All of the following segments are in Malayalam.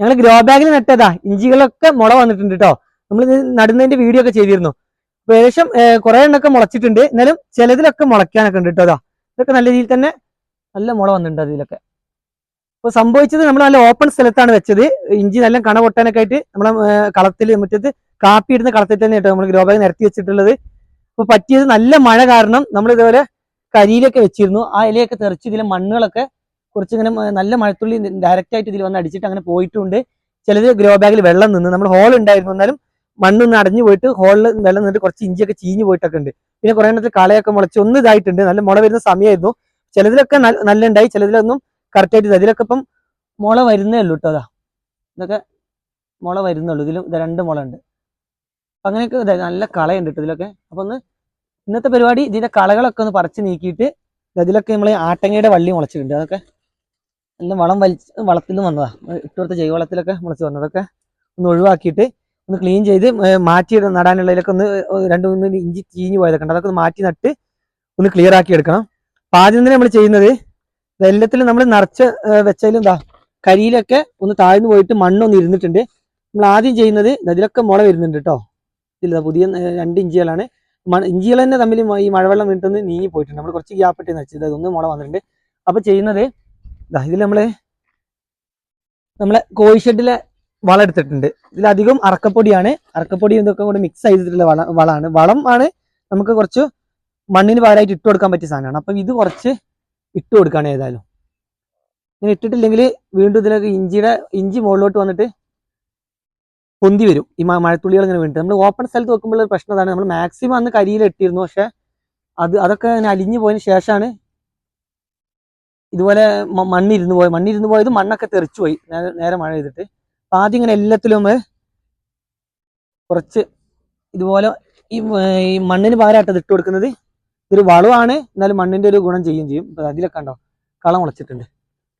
ഞങ്ങൾ ഗ്രോ ബാഗിൽ നട്ടതാ. ഇഞ്ചികളൊക്കെ മുള വന്നിട്ടുണ്ട് കേട്ടോ നമ്മൾ നടുന്നതിന്റെ വീഡിയോ ഒക്കെ ചെയ്തിരുന്നു. ഏകദേശം കുറെ എണ്ണൊക്കെ മുളച്ചിട്ടുണ്ട്. എന്നാലും ചിലതിലൊക്കെ മുളയ്ക്കാനൊക്കെ ഉണ്ട് കേട്ടോ അതാ ഇതൊക്കെ നല്ല രീതിയിൽ തന്നെ നല്ല മുള വന്നിട്ടുണ്ട് അതിലൊക്കെ. അപ്പൊ സംഭവിച്ചത് നമ്മൾ നല്ല ഓപ്പൺ സ്ഥലത്താണ് വെച്ചത്. ഇഞ്ചി നല്ല കണ പൊട്ടാനൊക്കെ ആയിട്ട് നമ്മളെ കളത്തിൽ മുറ്റത്ത് കാപ്പി ഇടുന്ന കളത്തിൽ തന്നെ കേട്ടോ നമ്മൾ ഗ്രോ ബാഗ് നിരത്തി വെച്ചിട്ടുള്ളത്. അപ്പൊ പറ്റിയത് നല്ല മഴ കാരണം നമ്മൾ ഇതുപോലെ കരിയിലൊക്കെ വെച്ചിരുന്നു. ആ ഇലയൊക്കെ തെറിച്ച് ഇതിലെ മണ്ണുകളൊക്കെ കുറച്ച് ഇങ്ങനെ നല്ല മഴത്തുള്ളി ഡയറക്റ്റ് ആയിട്ട് ഇതിൽ വന്ന് അടിച്ചിട്ട് അങ്ങനെ പോയിട്ടുണ്ട്. ചിലത് ഗ്രോ ബാഗിൽ വെള്ളം നിന്ന് നമ്മൾ ഹോൾ ഉണ്ടായിരുന്നു എന്നാലും മണ്ണൊന്ന് അടഞ്ഞു പോയിട്ട് ഹോളിൽ വെള്ളം നിന്നിട്ട് കുറച്ച് ഇഞ്ചിയൊക്കെ ചീഞ്ഞു പോയിട്ടൊക്കെ ഉണ്ട്. പിന്നെ കുറെ എണ്ണത്തിൽ കളയൊക്കെ മുളച്ച് ഒന്ന് ഇതായിട്ടുണ്ട്. നല്ല മുള വരുന്ന സമയമായിരുന്നു ചിലതിലൊക്കെ നല്ല ഉണ്ടായി ചിലതിലൊന്നും കറക്റ്റ് ആയിട്ട് ഇല്ല. ഇതിലൊക്കെ ഇപ്പം മുള വരുന്നേ ഉള്ളൂ കേട്ടോ അതാ ഇതൊക്കെ മുള വരുന്നുള്ളൂ ഇതിലും ഇത് രണ്ട് മുള ഉണ്ട്. അങ്ങനെയൊക്കെ ഇതായി നല്ല കളയുണ്ട് കേട്ടോ ഇതിലൊക്കെ. അപ്പൊ ഒന്ന് ഇന്നത്തെ പരിപാടി ഇതിന്റെ കളകളൊക്കെ ഒന്ന് പറിച്ച് നീക്കിയിട്ട് ഇതിലൊക്കെ നമ്മൾ ആട്ടങ്ങയുടെ വള്ളി മുളച്ചിട്ടുണ്ട്. അതൊക്കെ നല്ല വളം വലിച്ച് വളത്തിൽ നിന്ന് വന്നതാ. ഇട്ടുകൊടുത്ത ജൈവവളത്തിലൊക്കെ മുളച്ച് വന്നതൊക്കെ ഒന്ന് ഒഴിവാക്കിയിട്ട് ഒന്ന് ക്ലീൻ ചെയ്ത് മാറ്റി നടാനുള്ളതിലൊക്കെ ഒന്ന് രണ്ട് മൂന്ന് ഇഞ്ചി ചീഞ്ഞു പോയതൊക്കെ ഉണ്ട് അതൊക്കെ ഒന്ന് മാറ്റി നട്ട് ഒന്ന് ക്ലിയർ ആക്കി എടുക്കണം. അപ്പൊ ആദ്യം തന്നെ നമ്മൾ ചെയ്യുന്നത് എല്ലാത്തിലും നമ്മൾ നിറച്ച് വെച്ചാലും എന്താ കരിയിലൊക്കെ ഒന്ന് താഴ്ന്നു പോയിട്ട് മണ്ണൊന്ന് ഇരുന്നിട്ടുണ്ട്. നമ്മൾ ആദ്യം ചെയ്യുന്നത് ഇതിലൊക്കെ മുള വരുന്നുണ്ട് കേട്ടോ ഇതില്ല പുതിയ രണ്ട് ഇഞ്ചികളാണ്. ഇഞ്ചികൾ തന്നെ തമ്മിൽ ഈ മഴവെള്ളം വീട്ടിൽ നീങ്ങി പോയിട്ടുണ്ട്. നമ്മൾ കുറച്ച് ഗ്യാപ്പ് ഇട്ട് വെച്ചത് അതൊന്ന് മുള വന്നിട്ടുണ്ട്. അപ്പൊ ചെയ്യുന്നത് ഇതിൽ നമ്മൾ നമ്മളെ കോഴിഷെഡിലെ വളം എടുത്തിട്ടുണ്ട്. ഇതിലധികം അറക്കപ്പൊടിയാണ്. അറക്കപ്പൊടി ഇതൊക്കെ കൂടെ മിക്സ് ചെയ്തിട്ടുള്ള വള വളമാണ് വളം ആണ് നമുക്ക് കുറച്ച് മണ്ണിന് പകരമായിട്ട് ഇട്ട് കൊടുക്കാൻ പറ്റിയ സാധനമാണ്. അപ്പൊ ഇത് കുറച്ച് ഇട്ട് കൊടുക്കുകയാണ് ഏതായാലും. ഇങ്ങനെ ഇട്ടിട്ടില്ലെങ്കിൽ വീണ്ടും ഇതിലൊക്കെ ഇഞ്ചിയുടെ ഇഞ്ചി മുകളിലോട്ട് വന്നിട്ട് പൊന്തി വരും. ഈ മഴത്തുള്ളികൾ ഇങ്ങനെ വീണിട്ട്. നമ്മൾ ഓപ്പൺ സ്ഥലത്ത് വെക്കുമ്പോൾ ഒരു പ്രശ്നം അതാണ്. നമ്മൾ മാക്സിമം അന്ന് കരിയിൽ ഇട്ടിരുന്നു. പക്ഷെ അത് അതൊക്കെ അങ്ങനെ അലിഞ്ഞു പോയതിന് ശേഷമാണ് ഇതുപോലെ മണ്ണിരുന്ന് പോയി. മണ്ണിരുന്ന് പോയത് മണ്ണൊക്കെ തെറിച്ചു പോയി. നേരെ മഴ ചെയ്തിട്ട് അപ്പൊ ആദ്യം ഇങ്ങനെ എല്ലാത്തിലും കുറച്ച് ഇതുപോലെ ഈ മണ്ണിന് പകരമായിട്ട് ഇട്ട് കൊടുക്കുന്നത് ഇതൊരു വളമാണ് എന്നാലും മണ്ണിന്റെ ഒരു ഗുണം ചെയ്യും. ചെയ്യും അതിലൊക്കെ ഉണ്ടോ കള മുളച്ചിട്ടുണ്ട്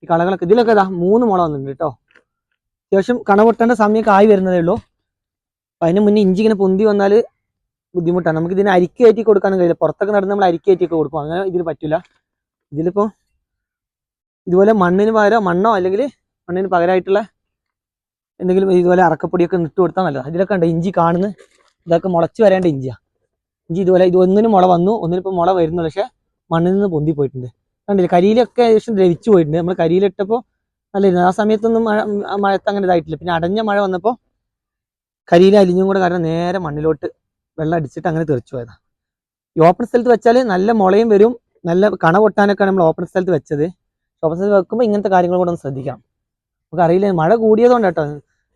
ഈ കളകളൊക്കെ ഇതിലൊക്കെ ഇതാ മൂന്ന് മുള വന്നിട്ടുണ്ട് കേട്ടോ. അത്യാവശ്യം കണ പൊട്ടേണ്ട സമയമൊക്കെ ആയി വരുന്നതേ ഉള്ളൂ. അപ്പൊ അതിന് മുന്നേ ഇഞ്ചി ഇങ്ങനെ പൊന്തി വന്നാൽ ബുദ്ധിമുട്ടാണ്. നമുക്ക് ഇതിന് അരിക്ക് കൊടുക്കാനും കഴിയില്ല. പുറത്തൊക്കെ നടന്ന് നമ്മൾ അരിക്ക് കയറ്റിയൊക്കെ കൊടുക്കും. അങ്ങനെ ഇതിന് പറ്റില്ല ഇതിലിപ്പോ ഇതുപോലെ മണ്ണിന് പകരം മണ്ണോ അല്ലെങ്കിൽ മണ്ണിന് പകരമായിട്ടുള്ള എന്തെങ്കിലും ഇതുപോലെ അറക്കപ്പൊടിയൊക്കെ ഇട്ട് കൊടുത്താൽ നല്ലതാണ് ഇതിലൊക്കെ ഉണ്ട് ഇഞ്ചി കാണുന്ന ഇതൊക്കെ മുളച്ച് വരേണ്ട ഇഞ്ചിയാ. ഇഞ്ചി ഇതുപോലെ ഇത് ഒന്നിന് മുള വന്നു ഒന്നിനിപ്പോൾ മുള വരുന്നു പക്ഷെ മണ്ണിൽ നിന്ന് പൊന്തി പോയിട്ടുണ്ട്. കണ്ടില്ല കരിയിലൊക്കെ ഏകദേശം ദ്രവിച്ചു പോയിട്ടുണ്ട്. നമ്മൾ കരിയിലിട്ടപ്പോൾ നല്ലതായിരുന്നു ആ സമയത്തൊന്നും മഴ മഴത്ത് അങ്ങനെ ഇതായിട്ടില്ല. പിന്നെ അടഞ്ഞ മഴ വന്നപ്പോൾ കരിയില അലിഞ്ഞും കൂടെ കാരണം നേരെ മണ്ണിലോട്ട് വെള്ളം അടിച്ചിട്ട് അങ്ങനെ തെറിച്ചു പോയതാണ് ഈ ഓപ്പൺ സ്ഥലത്ത് വെച്ചാൽ നല്ല മുളയും വരും. നല്ല കണ പൊട്ടാനൊക്കെയാണ് നമ്മൾ ഓപ്പൺ സ്ഥലത്ത് വെച്ചത്. സ്ഥലത്ത് വെക്കുമ്പോൾ ഇങ്ങനത്തെ കാര്യങ്ങൾ കൂടെ ഒന്ന് ശ്രദ്ധിക്കാം നമുക്ക് അറിയില്ല മഴ കൂടിയതുകൊണ്ട് കേട്ടോ.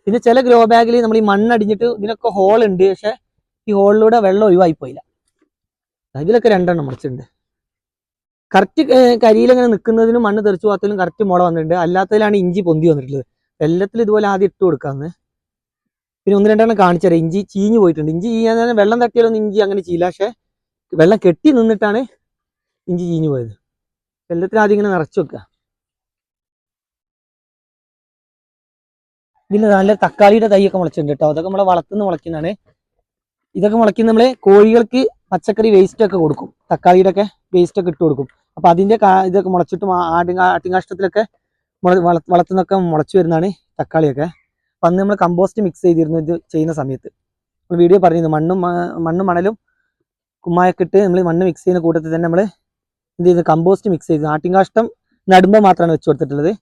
പിന്നെ ചില ഗ്രോ ബാഗിൽ നമ്മൾ ഈ മണ്ണടിഞ്ഞിട്ട് ഇതിനൊക്കെ ഹോൾ ഉണ്ട് പക്ഷെ ഈ ഹോളിലൂടെ വെള്ളം ഒഴിവായി പോയില്ല. ഇതിലൊക്കെ രണ്ടെണ്ണം മുറിച്ചിട്ടുണ്ട്. കറക്റ്റ് കരിയിലങ്ങനെ നിൽക്കുന്നതിനും മണ്ണ് തെറിച്ചു പോകാത്തതിലും കറക്റ്റ് മുള വന്നിട്ടുണ്ട്. അല്ലാത്തതിലാണ് ഇഞ്ചി പൊന്തി വന്നിട്ടുള്ളത്. എല്ലാത്തിലും ഇതുപോലെ ആദ്യം ഇട്ട് കൊടുക്കാന്ന്. പിന്നെ ഒന്ന് രണ്ടെണ്ണം കാണിച്ചു തരാം. ഇഞ്ചി ചീഞ്ഞു പോയിട്ടുണ്ട്. ഇഞ്ചി ചീഞ്ഞാൽ തന്നെ വെള്ളം തട്ടിയാലൊന്നും ഇഞ്ചി അങ്ങനെ ചെയ്യില്ല പക്ഷെ വെള്ളം കെട്ടി നിന്നിട്ടാണ് ഇഞ്ചി ചീഞ്ഞു പോയത്. എല്ലാത്തിലും ആദ്യം ഇങ്ങനെ നിറച്ചു വെക്കുക. ഇതിൽ നല്ല തക്കാളിയുടെ തൈയൊക്കെ മുളച്ചിട്ടുണ്ട് കേട്ടോ അതൊക്കെ നമ്മളെ വളർത്തുന്ന മുളയ്ക്കുന്നതാണ്. ഇതൊക്കെ മുളയ്ക്കുന്ന നമ്മൾ കോഴികൾക്ക് പച്ചക്കറി വേസ്റ്റ് ഒക്കെ കൊടുക്കും. തക്കാളിയുടെ ഒക്കെ വേസ്റ്റ് ഒക്കെ ഇട്ട് കൊടുക്കും. അപ്പൊ അതിന്റെ ഇതൊക്കെ മുളച്ചിട്ടും ആട്ടിൻ ആട്ടിൻകാഷ്ടത്തിലൊക്കെ മുള വളർത്തുന്നൊക്കെ മുളച്ചു വരുന്നതാണ് തക്കാളിയൊക്കെ. അപ്പൊ അന്ന് നമ്മൾ കമ്പോസ്റ്റ് മിക്സ് ചെയ്തിരുന്നു ഇത് ചെയ്യുന്ന സമയത്ത്. നമ്മൾ വീഡിയോ പറഞ്ഞിരുന്നു മണ്ണും മണ്ണും മണലും കുമ്മായൊക്കെ ഇട്ട് നമ്മൾ മണ്ണ് മിക്സ് ചെയ്യുന്ന കൂട്ടത്തിൽ തന്നെ നമ്മൾ എന്ത് ചെയ്യുന്നത് കമ്പോസ്റ്റ് മിക്സ് ചെയ്ത്. ആട്ടിൻകാഷ്ടം നടുമ്പോൾ മാത്രമാണ് വെച്ച് കൊടുത്തിട്ടുള്ളത്.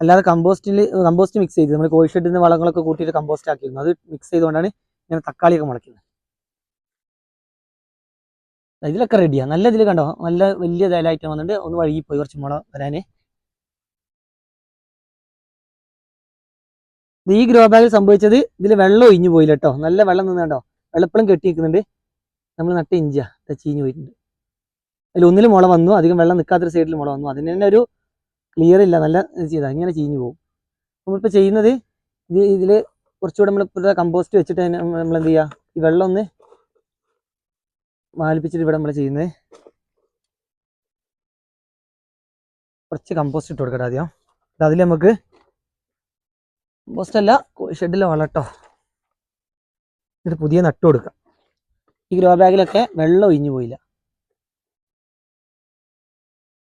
അല്ലാതെ കമ്പോസ്റ്റിൽ കമ്പോസ്റ്റ് മിക്സ് ചെയ്ത് നമ്മൾ കോഴിഷെഡിൽ നിന്ന് വളങ്ങളൊക്കെ കൂട്ടിയിട്ട് കമ്പോസ്റ്റ് ആക്കിയിരുന്നു. അത് മിക്സ് ചെയ്തുകൊണ്ടാണ് ഇങ്ങനെ തക്കാളിയൊക്കെ മുളയ്ക്കുന്നത്. ഇതിലൊക്കെ റെഡിയാണ് നല്ല ഇതിൽ കണ്ടോ? നല്ല വലിയ ഇലയായിട്ട് വന്നിട്ട് ഒന്ന് വഴുകി പോയി കുറച്ച് മുള വരാന്. ഈ ഗ്രോ ബാഗിൽ സംഭവിച്ചത് ഇതിൽ വെള്ളം ഒഴിഞ്ഞു പോയില്ല കേട്ടോ നല്ല വെള്ളം നിന്ന് കണ്ടോ? വെള്ളപ്പളം കെട്ടി നിൽക്കുന്നുണ്ട്. നമ്മൾ നട്ട ഇഞ്ചിയാ. ചീഞ്ഞു പോയിട്ടുണ്ട്. അതിൽ ഒന്നിൽ മുള വന്നു. അധികം വെള്ളം നിൽക്കാത്തൊരു സൈഡിൽ മുള വന്നു. അതിന് തന്നെ ഒരു ക്ലിയർ ഇല്ല നല്ല ചെയ്താ ഇങ്ങനെ ചീഞ്ഞു പോകും നമ്മളിപ്പോൾ ചെയ്യുന്നത് ഇത് ഇതിൽ കുറച്ചുകൂടെ നമ്മൾ കമ്പോസ്റ്റ് വെച്ചിട്ട് നമ്മൾ എന്ത് ചെയ്യുക ഈ വെള്ളം ഒന്ന് മാലിപ്പിച്ചിട്ട് ഇവിടെ നമ്മൾ ചെയ്യുന്നത്. കുറച്ച് കമ്പോസ്റ്റ് ഇട്ട് കൊടുക്കട്ടെ ആദ്യം. അതിൽ നമുക്ക് കമ്പോസ്റ്റ് അല്ല ഷെഡിലെ വളട്ടോ എന്നിട്ട് പുതിയ നട്ട് കൊടുക്കാം. ഈ ഗ്രോ ബാഗിലൊക്കെ വെള്ളം ഒഴിഞ്ഞു പോയില്ല.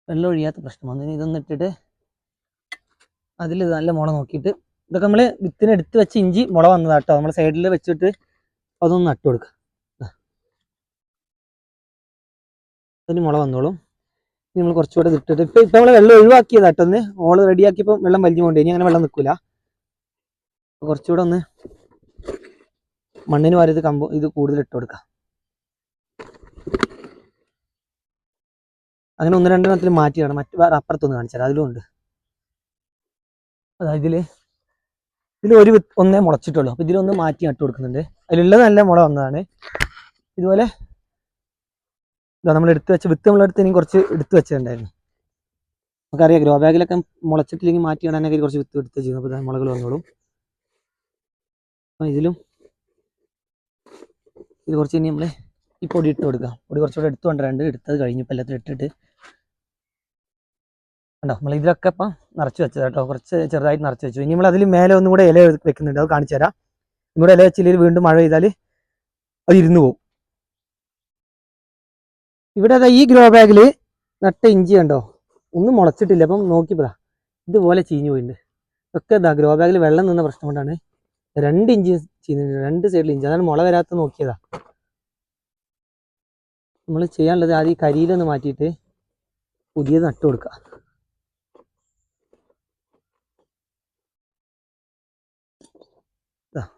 വെള്ളം ഒഴിയാത്ത പ്രശ്നം. വന്നു ഇനി ഇതൊന്നും ഇട്ടിട്ട് അതിൽ നല്ല മുള നോക്കിയിട്ട് ഇതൊക്കെ നമ്മൾ വിത്തിന് എടുത്ത് വെച്ച് ഇഞ്ചി മുള വന്നതാണ് കേട്ടോ നമ്മൾ സൈഡിൽ വെച്ചിട്ട് അതൊന്ന് നട്ടു കൊടുക്കുക. അതിന് മുള വന്നോളും. ഇനി നമ്മൾ കുറച്ചുകൂടെ ഇട്ടിട്ട് ഇപ്പം ഇപ്പം നമ്മൾ വെള്ളം ഒഴിവാക്കിയത് കേട്ടോ ഒന്ന്. ഓൾ റെഡിയാക്കിയപ്പോൾ വെള്ളം വലിഞ്ഞു കൊണ്ട് ഇനി അങ്ങനെ വെള്ളം നിൽക്കില്ല കുറച്ചുകൂടെ ഒന്ന് മണ്ണിന് വാരി ഇത് കമ്പോ ഇത് കൂടുതൽ ഇട്ട് കൊടുക്കാം. അങ്ങനെ ഒന്ന് രണ്ട് എണ്ണത്തിൽ മാറ്റിയാണ് മറ്റു വേറെ അപ്പുറത്തൊന്ന് കാണിച്ചാൽ അതിലും ഉണ്ട്. അതായത് ഇതിൽ. ഇതിൽ ഒരു ഒന്നേ മുളച്ചിട്ടുള്ളൂ. അപ്പൊ ഇതിലൊന്ന് മാറ്റി നട്ട് കൊടുക്കുന്നുണ്ട്. അതിലുള്ളത് നല്ല മുള വന്നതാണ്. ഇതുപോലെ ഇതാ നമ്മൾ എടുത്ത് വെച്ച വിത്ത് നമ്മളെടുത്ത് ഇനി കുറച്ച് എടുത്തു വെച്ചിട്ടുണ്ടായിരുന്നു. നമുക്കറിയാം ഗ്രോ ബാഗിലൊക്കെ മുളച്ചിട്ടില്ലെങ്കിൽ മാറ്റി ഇടാനൊക്കെ കുറച്ച് വിത്ത് എടുത്ത് ചെയ്യുന്നു. അപ്പോൾ മുളകൾ വന്നോളും. അപ്പം ഇതിലും ഇത് കുറച്ച് ഇനി നമ്മൾ ഈ പൊടി ഇട്ട് കൊടുക്കുക പൊടി കുറച്ചുകൂടെ എടുത്തു കൊണ്ടുവരാണ്ട് എടുത്തത് കഴിഞ്ഞു. ഇപ്പം എല്ലാത്തിലും ഇട്ടിട്ട്. കണ്ടോ? നമ്മൾ ഇതിലൊക്കെ ഇപ്പം നിറച്ച് വെച്ചത് കേട്ടോ. കുറച്ച് ചെറുതായിട്ട് നിറച്ച് വെച്ചു. ഇനി നമ്മൾ അതിൽ മേലെ ഒന്നും കൂടെ ഇല വെക്കുന്നുണ്ട്. അത് കാണിച്ചു തരാം. ഒന്നുകൂടെ ഇല വെച്ചില്ലെങ്കിൽ വീണ്ടും മഴ പെയ്താൽ അത് ഇരുന്ന് പോകും ഇവിടെ അതാ ഈ ഗ്രോ ബാഗിൽ നട്ട ഇഞ്ചി കണ്ടോ? ഒന്നും മുളച്ചിട്ടില്ല. അപ്പം നോക്കിപ്പതാ ഇതുപോലെ ചീഞ്ഞു പോയിട്ടുണ്ട്. ഒക്കെ ഇതാ ഗ്രോ ബാഗിൽ വെള്ളം നിന്ന പ്രശ്നം കൊണ്ടാണ്. രണ്ട് ഇഞ്ചി ചീഞ്ഞിട്ടുണ്ട്. രണ്ട് സൈഡിൽ ഇഞ്ചി. അതാണ് മുള വരാത്ത നോക്കിയതാ. നമ്മൾ ചെയ്യാനുള്ളത് ആദ്യം കരിയിലൊന്ന് മാറ്റിയിട്ട് പുതിയത് നട്ടു കൊടുക്കുക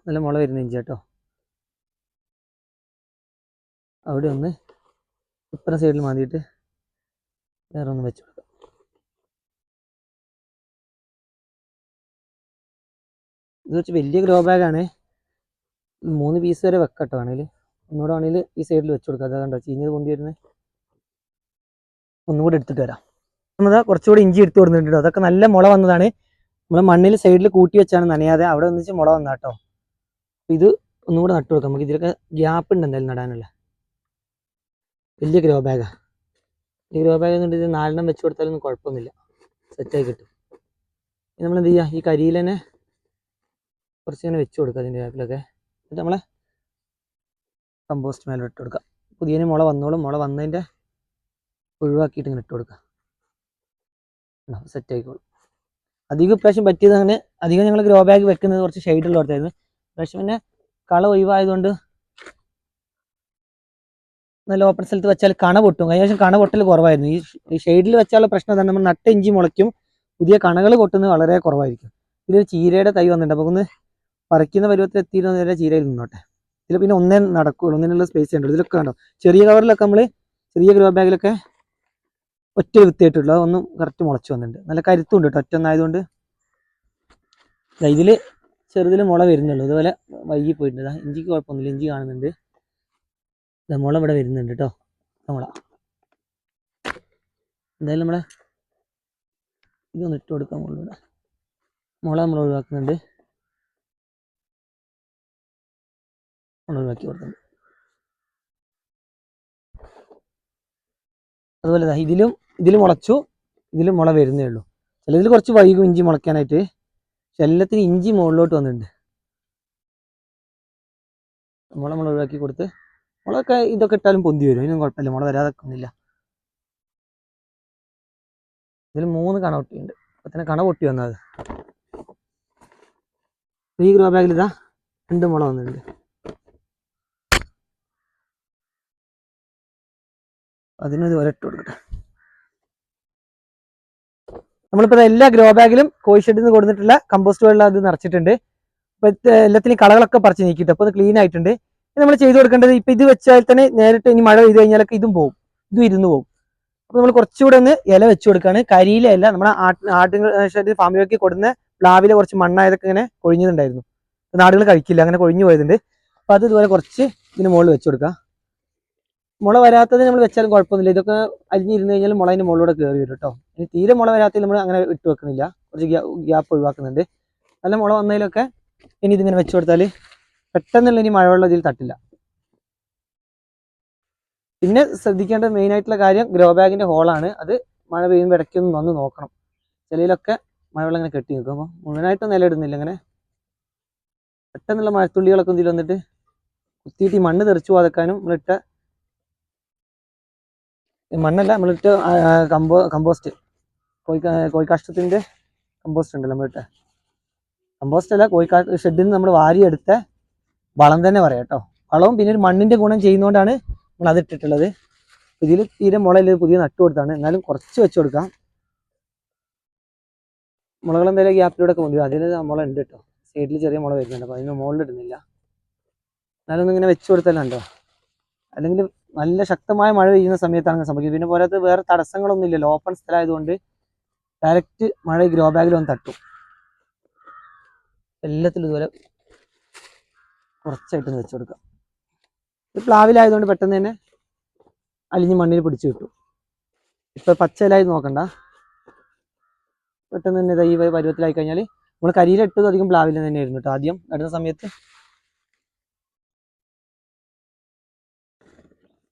നല്ല മുള വരുന്ന ഇഞ്ചി കേട്ടോ. അവിടെ ഒന്ന് ഇപ്പുറ സൈഡിൽ മാതിയിട്ട് വേറെ ഒന്ന് വെച്ചു കൊടുക്കാം. ഇത് വെച്ച് വലിയ ഗ്രോ ബാഗാണ്. മൂന്ന് പീസ് വരെ വെക്കട്ടോ വേണേൽ ഒന്നുകൂടെ ആണെങ്കിൽ ഈ സൈഡിൽ വെച്ച് കൊടുക്കാം. അതാ കണ്ടോ ചീഞ്ഞത് പൊന്തി വരുന്നത് ഒന്നും കൂടെ എടുത്തിട്ട് വരാം. നമ്മളതാ കുറച്ചുകൂടി ഇഞ്ചി എടുത്ത് കൊടുത്തിട്ടുണ്ട് അതൊക്കെ നല്ല മുള വന്നതാണ്. നമ്മൾ മണ്ണിൽ സൈഡിൽ കൂട്ടി വെച്ചാണ് നനയാതെ അവിടെ ഒന്നിച്ച് മുള വന്നാട്ടോ ഇത് ഒന്നും കൂടെ നട്ടു കൊടുക്കാം. നമുക്ക് ഇതിലൊക്കെ ഗ്യാപ്പ് ഉണ്ട് എന്തായാലും നടാനുള്ള. വലിയ ഗ്രോ ബാഗാ ഈ ഗ്രോ ബാഗ് എന്നുണ്ട് ഇത് നാലെണ്ണം വെച്ച് കൊടുത്താലൊന്നും കുഴപ്പമൊന്നുമില്ല. സെറ്റായി കിട്ടും. നമ്മൾ എന്ത് ചെയ്യുക ഈ കരിയിൽ തന്നെ കുറച്ച് ഇങ്ങനെ വെച്ച് കൊടുക്കുക അതിന്റെ ബാക്കിലൊക്കെ എന്നിട്ട് നമ്മളെ കമ്പോസ്റ്റ് മേലെ ഇട്ട് കൊടുക്കുക പുതിയതിന് മുള വന്നോളും. മുള വന്നതിന്റെ ഒഴിവാക്കിയിട്ട് ഇങ്ങനെ ഇട്ട് കൊടുക്കുക സെറ്റ് ആയിക്കോളും. അധികം ഇപ്രാവശ്യം പറ്റിയത് അങ്ങനെ അധികം ഞങ്ങൾ ഗ്രോ ബാഗ് വെക്കുന്നത് കുറച്ച് ഷെയ്ഡുള്ള അടുത്തായിരുന്നു ഇപ്രാവശ്യം പിന്നെ കള ഒഴിവായതുകൊണ്ട് നല്ല ഓപ്പൺ സ്ഥലത്ത് വെച്ചാൽ കണ പൊട്ടും. കഴിഞ്ഞ പ്രാവശ്യം കണ പൊട്ടൽ കുറവായിരുന്നു. ഈ ഷെയ്ഡിൽ വെച്ചാലുള്ള പ്രശ്നം തന്നെ നമ്മൾ നട്ട ഇഞ്ചി മുളയ്ക്കും. പുതിയ കണകൾ കൊട്ടുന്നത് വളരെ കുറവായിരിക്കും. ഇതിൽ ചീരയുടെ തൈ വന്നിട്ടുണ്ട്. അപ്പോൾ ഒന്ന് പറിക്കുന്ന പരുവത്തിൽ എത്തിയിരുന്ന? ചീരയിൽ നിന്നോട്ടെ. ഇതിൽ പിന്നെ ഒന്നേ നടക്കുകയുള്ളൂ ഒന്നിനുള്ള സ്പേസ് ഉണ്ട് ഇതിലൊക്കെ കണ്ടോ? ചെറിയ കവറിലൊക്കെ നമ്മൾ ചെറിയ ഗ്രോ ബാഗിലൊക്കെ ഒറ്റ വിത്തിയിട്ടുള്ളൂ അതൊന്നും കറക്റ്റ് മുളച്ച് വന്നിട്ടുണ്ട്. നല്ല കരുത്തുണ്ട് കേട്ടോ ഒറ്റ ഒന്നായതുകൊണ്ട് ഇതിൽ ചെറുതിൽ മുള വരുന്നുള്ളൂ. ഇതുപോലെ വൈകി പോയിട്ടുണ്ട്. ഇഞ്ചിക്ക് കുഴപ്പമൊന്നുമില്ല. ഇഞ്ചി കാണുന്നുണ്ട്. മുള ഇവിടെ വരുന്നുണ്ട് കേട്ടോ മുള. എന്തായാലും നമ്മളെ ഇതൊന്ന് ഇട്ട് കൊടുക്കാൻ മുകളിലൂടെ മുള നമ്മൾ ഒഴിവാക്കുന്നുണ്ട്. മുള ഒഴിവാക്കി കൊടുക്കുന്നുണ്ട് അതുപോലെ ഇതിലും ഇതിൽ മുളച്ചു ഇതിലും മുള വരുന്നേ ഉള്ളൂ. ചിലതിൽ കുറച്ച് വൈകും ഇഞ്ചി മുളയ്ക്കാനായിട്ട്. പക്ഷെ എല്ലാത്തിനും ഇഞ്ചി മുകളിലോട്ട് വന്നിട്ടുണ്ട്. മുള മുള ഒഴിവാക്കി കൊടുത്ത് മുളകൊക്കെ ഇതൊക്കെ ഇട്ടാലും പൊന്തി വരും. അതിനൊന്നും കുഴപ്പമില്ല. മുള വരാതൊക്കെ ഒന്നുമില്ല. ഇതിൽ മൂന്ന് കണ പൊട്ടിയുണ്ട് അപ്പൊ തന്നെ കണ പൊട്ടി വന്നത്. ഈ ഗ്രോ ബാഗിൽ ഇതാ രണ്ട് മുള വന്നിട്ടുണ്ട്. അതിനൊരു ഒരട്ട് കൊടുക്കട്ടെ. നമ്മളിപ്പോൾ എല്ലാ ഗ്രോ ബാഗിലും കോഴിഷെഡിൽ നിന്ന് കൊടുത്തിട്ടുള്ള കമ്പോസ്റ്റ് വെള്ളം അത് നിറച്ചിട്ടുണ്ട്. അപ്പോൾ എല്ലാത്തിനും കളകളൊക്കെ പറിച്ച് നീക്കിയിട്ട് അപ്പോൾ അത് ക്ലീൻ ആയിട്ടുണ്ട്. നമ്മൾ ചെയ്ത് കൊടുക്കേണ്ടത് ഇപ്പൊ ഇത് വെച്ചാൽ തന്നെ നേരിട്ട് ഇനി മഴ പെയ്ത് കഴിഞ്ഞാലൊക്കെ ഇതും പോകും ഇതും ഇരുന്ന് പോകും അപ്പോൾ നമ്മൾ കുറച്ചുകൂടെ ഒന്ന് ഇല വെച്ച് കൊടുക്കുകയാണ് കരിയില ഇല നമ്മുടെ ആട്ട് ആട്ടുകൾ ഷെഡ് ഫാമിലേക്ക് കൊടുന്ന പ്ലാവിലെ കുറച്ച് മണ്ണായതൊക്കെ ഇങ്ങനെ കൊഴിഞ്ഞതുണ്ടായിരുന്നു. നാടുകൾ കഴിക്കില്ല. അങ്ങനെ കൊഴിഞ്ഞു പോയതുണ്ട്. അപ്പൊ അത് ഇതുപോലെ കുറച്ച് ഇതിന് മുകളിൽ വെച്ച് കൊടുക്കുക മുള വരാത്തത് നമ്മൾ വെച്ചാലും കുഴപ്പമൊന്നുമില്ല. ഇതൊക്കെ അരിഞ്ഞിരുന്ന് കഴിഞ്ഞാൽ മുള അതിന്റെ മുകളിലൂടെ കയറി വരും കേട്ടോ. ഇനി തീരെ മുള വരാത്തതിൽ നമ്മൾ അങ്ങനെ ഇട്ട് വെക്കുന്നില്ല കുറച്ച് ഗ്യാപ്പ് ഒഴിവാക്കുന്നുണ്ട്. നല്ല മുള വന്നതിലൊക്കെ ഇനി ഇതിങ്ങനെ വെച്ച് കൊടുത്താൽ പെട്ടെന്നുള്ള ഇനി മഴവെള്ളം ഇതിൽ തട്ടില്ല. പിന്നെ ശ്രദ്ധിക്കേണ്ട മെയിൻ ആയിട്ടുള്ള കാര്യം ഗ്രോ ബാഗിന്റെ ഹോളാണ് അത് മഴ പെയ്യുമ്പോൾ ഇടയ്ക്കൊന്ന് വന്ന് നോക്കണം. ചിലയിലൊക്കെ മഴവെള്ളം ഇങ്ങനെ കെട്ടി നിൽക്കും. അപ്പോൾ മുഴുവനായിട്ടും നിലയിടുന്നില്ല ഇങ്ങനെ. പെട്ടെന്നുള്ള മഴത്തുള്ളികളൊക്കെ ഇതിൽ വന്നിട്ട് കുത്തിയിട്ട് ഈ മണ്ണ് തെറിച്ചു പോകാതെക്കാനും നമ്മളിട്ട മണ്ണല്ല നമ്മളിട്ട് കമ്പോ കമ്പോസ്റ്റ്. കോഴിക്കാ കോഴിക്കാഷ്ടത്തിന്റെ കമ്പോസ്റ്റ് ഉണ്ടല്ലോ നമ്മളിട്ട് കമ്പോസ്റ്റ് അല്ല കോഴിക്കാ ഷെഡിൽ നിന്ന് നമ്മൾ വാരിയെടുത്ത വളം തന്നെ പറയാം കേട്ടോ. വളവും പിന്നെ ഒരു മണ്ണിന്റെ ഗുണം ചെയ്യുന്നതുകൊണ്ടാണ് നമ്മൾ അത് ഇട്ടിട്ടുള്ളത്. ഇതിൽ തീരെ മുളയിൽ പുതിയ നട്ടു കൊടുത്താണ്. എന്നാലും കുറച്ച് വെച്ച് കൊടുക്കാം. മുളകൾ എന്തായാലും ഗ്യാപ്പിലൂടെ ഒക്കെ കൊണ്ടുവരും. അതിൽ മുള ഉണ്ട് കേട്ടോ. സൈഡിൽ ചെറിയ മുള വരുന്നുണ്ട്. അപ്പോൾ അതിന് മുകളിൽ ഇടുന്നില്ല. എന്നാലും ഒന്ന് ഇങ്ങനെ വെച്ച് കൊടുത്തല്ലോ അല്ലെങ്കിൽ നല്ല ശക്തമായ മഴ പെയ്യുന്ന സമയത്താണ് അങ്ങനെ സംഭവിക്കുന്നത്. പിന്നെ പോരാത്ത വേറെ തടസ്സങ്ങളൊന്നും ഇല്ലല്ലോ ഓപ്പൺ സ്ഥലമായതുകൊണ്ട് ഡയറക്റ്റ് മഴ ഗ്രോ ബാഗിൽ വന്ന് തട്ടും. എല്ലാത്തിലും ഇതുപോലെ കുറച്ചായിട്ടൊന്ന് വെച്ചു കൊടുക്കാം. ഇത് പ്ലാവിലായതുകൊണ്ട് പെട്ടെന്ന് തന്നെ അലിഞ്ഞ് മണ്ണിൽ പിടിച്ചു കിട്ടും. ഇപ്പൊ പച്ചയിലായി നോക്കണ്ട. പെട്ടെന്ന് തന്നെ ഈ പരുവത്തിലായി കഴിഞ്ഞാൽ നമ്മൾ കരിയിലിട്ടതും അധികം പ്ലാവിൽ തന്നെയായിരുന്നു കേട്ടോ. ആദ്യം നടുന്ന സമയത്ത്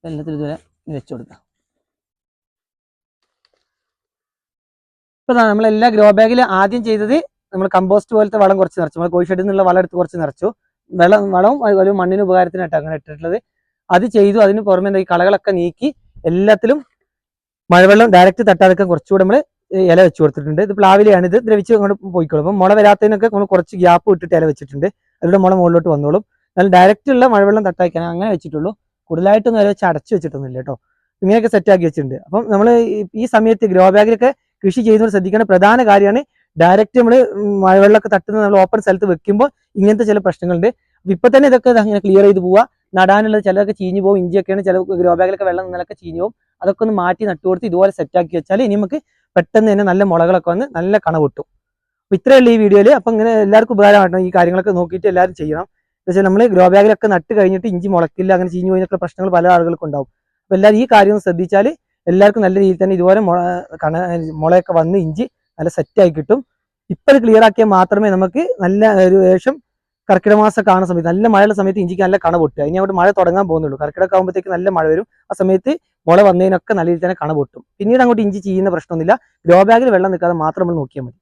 എല്ലാത്തിലും ഇതുവരെ വെച്ച് കൊടുക്കാം. ഇപ്പൊ നമ്മൾ എല്ലാ ഗ്രോ ബാഗിൽ ആദ്യം ചെയ്തത് നമ്മൾ കമ്പോസ്റ്റ് പോലത്തെ വളം കുറച്ച് നിറച്ചു. നമ്മൾ കോഴി ഷെഡിൽ നിന്നുള്ള വളം എടുത്ത് കുറച്ച് നിറച്ചു. വെള്ളം വളവും അതുപോലെ മണ്ണിന് ഉപകാരത്തിനായിട്ട് അങ്ങനെ ഇട്ടിട്ടുള്ളത്. അത് ചെയ്തു. അതിന് പുറമെ എന്താ ഈ കളകളൊക്കെ നീക്കി എല്ലാത്തിലും മഴവെള്ളം ഡയറക്റ്റ് തട്ടാതൊക്കെ കുറച്ചുകൂടെ നമ്മൾ ഇല വെച്ച് കൊടുത്തിട്ടുണ്ട്. ഇത് പ്ലാവിലെയാണ്. ഇത് ദ്രവിച്ച് അങ്ങോട്ട് പോയിക്കോളും. അപ്പം മുള വരാത്തതിനൊക്കെ നമ്മൾ കുറച്ച് ഗ്യാപ്പ് ഇട്ടിട്ട് ഇല വെച്ചിട്ടുണ്ട്. അതിലൂടെ മുള മുകളിലോട്ട് വന്നോളും. എന്നാൽ ഡയറക്റ്റ് ഉള്ള മഴവെള്ളം തട്ടാക്കാൻ അങ്ങനെ വെച്ചിട്ടുള്ളൂ. കൂടുതലായിട്ടൊന്നും അവരെ വെച്ച് അടച്ചു വെച്ചിട്ടൊന്നുമില്ല കേട്ടോ. ഇങ്ങനെയൊക്കെ സെറ്റാക്കി വെച്ചിട്ടുണ്ട്. അപ്പം നമ്മൾ ഈ സമയത്ത് ഗ്രോ ബാഗിലൊക്കെ കൃഷി ചെയ്യുന്നവർ ശ്രദ്ധിക്കേണ്ട പ്രധാന കാര്യമാണ് ഡയറക്റ്റ് നമ്മൾ മഴവെള്ളമൊക്കെ തട്ടുന്ന നമ്മൾ ഓപ്പൺ സ്ഥലത്ത് വെക്കുമ്പോൾ ഇങ്ങനത്തെ ചില പ്രശ്നങ്ങളുണ്ട്. ഇപ്പൊ തന്നെ ഇതൊക്കെ അങ്ങനെ ക്ലിയർ ചെയ്ത് പോവുക നടാനുള്ളത് ചിലതൊക്കെ ചീഞ്ഞു പോകും ഇഞ്ചിയൊക്കെയാണ് ചില ഗ്രോ ബാഗിലൊക്കെ വെള്ളം നിന്നൊക്കെ ചീഞ്ഞു പോകും അതൊക്കെ ഒന്ന് മാറ്റി നട്ടു കൊടുത്ത് ഇതുപോലെ സെറ്റാക്കി വെച്ചാൽ ഇനി നമുക്ക് പെട്ടെന്ന് തന്നെ നല്ല മുളകളൊക്കെ വന്ന് നല്ല കണ പൊട്ടും. അപ്പൊ ഇത്രയുള്ള ഈ വീഡിയോയിൽ അപ്പം ഇങ്ങനെ എല്ലാവർക്കും ഉപകാരമായിട്ടോ ഈ കാര്യങ്ങളൊക്കെ നോക്കിയിട്ട് എല്ലാവരും ചെയ്യണം. വെച്ചാൽ നമ്മൾ ഗ്രോ ബാഗിലൊക്കെ നട്ട് കഴിഞ്ഞിട്ട് ഇഞ്ചി മുളക്കില്ല അങ്ങനെ ചീഞ്ഞു പോയിന്നൊക്കെ പ്രശ്നങ്ങൾ പല ആളുകൾക്കും ഉണ്ടാവും അപ്പൊ എല്ലാവരും ഈ കാര്യം ശ്രദ്ധിച്ചാൽ എല്ലാവർക്കും നല്ല രീതിയിൽ തന്നെ ഇതുപോലെ കണ മുളയൊക്കെ വന്ന് ഇഞ്ചി നല്ല സെറ്റായി കിട്ടും. ഇപ്പൊ ക്ലിയർ ആക്കിയാൽ മാത്രമേ നമുക്ക് നല്ല ഒരു ശേഷം കർക്കിടക മാസം കാണുന്ന സമയത്ത് നല്ല മഴയുള്ള സമയത്ത് ഇഞ്ചിക്ക് നല്ല കണ പൊട്ടുക. ഇനി അവിടെ മഴ തുടങ്ങാൻ പോകുന്നുള്ളൂ. കർക്കിടക ആകുമ്പോഴത്തേക്ക് നല്ല മഴ വരും. ആ സമയത്ത് മുള വന്നതിനൊക്കെ നല്ല രീതിയിൽ തന്നെ കണ പൊട്ടും. പിന്നീട് അങ്ങോട്ട് ഇഞ്ചി ചെയ്യുന്ന പ്രശ്നമൊന്നുമില്ല. ഗ്രോ ബാഗിൽ വെള്ളം നിൽക്കാതെ മാത്രം നമ്മൾ നോക്കിയാൽ മതി.